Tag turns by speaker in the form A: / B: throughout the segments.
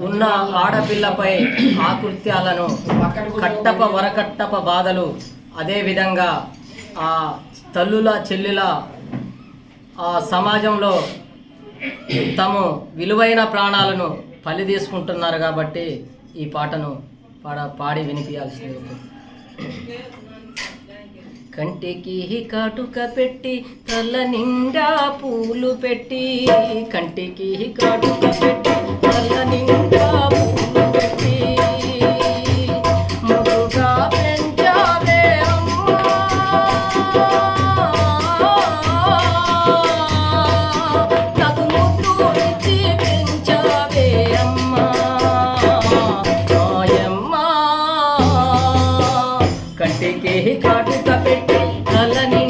A: ఉన్న ఆడపిల్లపై ఆకృత్యాలను కట్టప వరకట్టప బాధలు అదేవిధంగా ఆ తల్లుల చెల్లెల ఆ సమాజంలో తము విలువైన ప్రాణాలను పలి తీసుకుంటున్నారు కాబట్టి ఈ పాటను పాడ పాడి వినిపించాల్సింది కంటికి కాటుక పెట్టి తల నిండా పూలు పెట్టి కంటికి కాటుక పెట్టి తల్ల కంటికి కాటుక పెట్టి నల్లని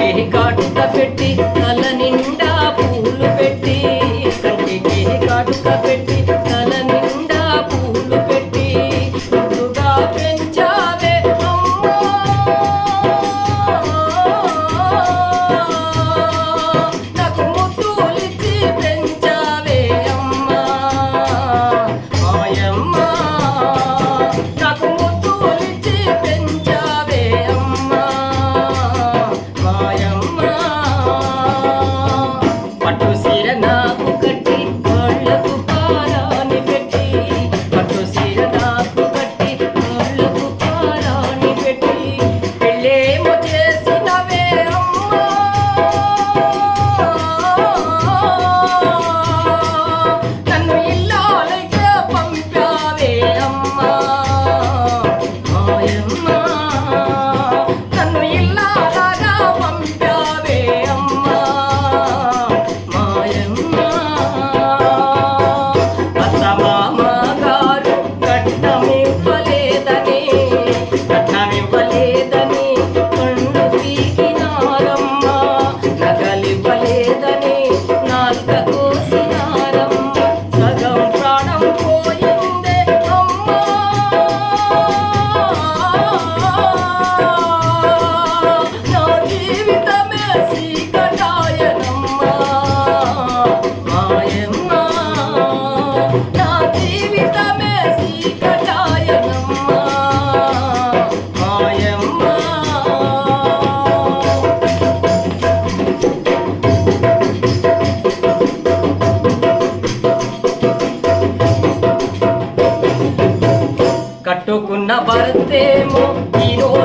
A: ਇਹ ਕਾਟ ਦਾ ਪੇਟੀ। Oh. కట్టుకున్న భర్తేమో ఈరోజు